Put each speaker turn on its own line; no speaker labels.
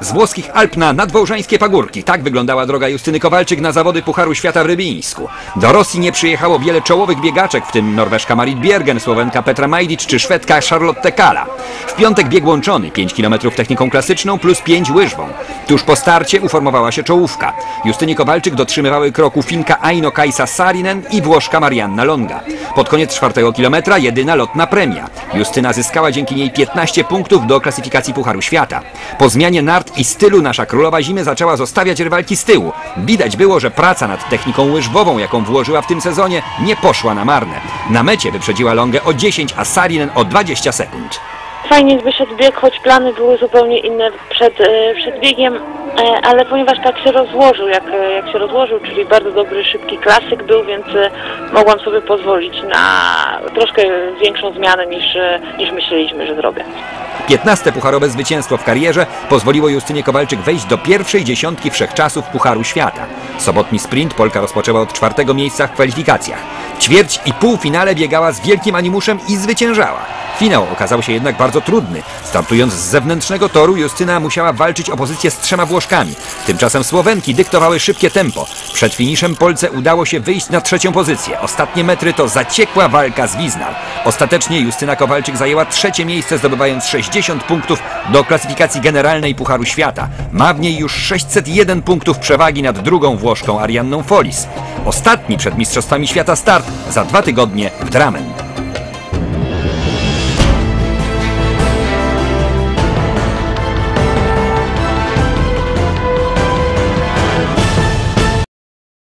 z włoskich Alp na nadwołżańskie pagórki. Tak wyglądała droga Justyny Kowalczyk na zawody Pucharu Świata w Rybińsku. Do Rosji nie przyjechało wiele czołowych biegaczek, w tym Norweszka Marit Biergen, Słowenka Petra Majdic czy Szwedka Charlotte Kala. W piątek bieg łączony, 5 km techniką klasyczną plus 5 łyżwą. Tuż po starcie uformowała się czołówka. Justynie Kowalczyk dotrzymywały kroku Finka Aino Kajsa Sarinen i Włoszka Marianna Longa. Pod koniec czwartego kilometra jedyna lotna premia. Justyna zyskała dzięki niej 15 punktów do klasyfikacji Pucharu Świata. Po zmianie nart i stylu nasza królowa zimy zaczęła zostawiać rywalki z tyłu. Widać było, że praca nad techniką łyżwową, jaką włożyła w tym sezonie, nie poszła na marne. Na mecie wyprzedziła Longę o 10, a Sarinen o 20 sekund.
Fajnie wyszedł bieg, choć plany były zupełnie inne przed, e, przed biegiem, ale ponieważ tak się rozłożył, jak, e, jak się rozłożył, czyli bardzo dobry, szybki klasyk był, więc e, mogłam sobie pozwolić na troszkę większą zmianę niż, e, niż myśleliśmy, że zrobię.
15 pucharowe zwycięstwo w karierze pozwoliło Justynie Kowalczyk wejść do pierwszej dziesiątki wszechczasów Pucharu Świata. Sobotni sprint Polka rozpoczęła od czwartego miejsca w kwalifikacjach. Ćwierć i półfinale biegała z wielkim animuszem i zwyciężała. Finał okazał się jednak bardzo trudny. Startując z zewnętrznego toru, Justyna musiała walczyć o pozycję z trzema Włoszkami. Tymczasem Słowenki dyktowały szybkie tempo. Przed finiszem Polce udało się wyjść na trzecią pozycję. Ostatnie metry to zaciekła walka z Wiznal. Ostatecznie Justyna Kowalczyk zajęła trzecie miejsce, zdobywając 60 punktów do klasyfikacji generalnej Pucharu Świata. Ma w niej już 601 punktów przewagi nad drugą Włoszką Arianną Folis. Ostatni przed Mistrzostwami Świata start za dwa tygodnie w Dramen.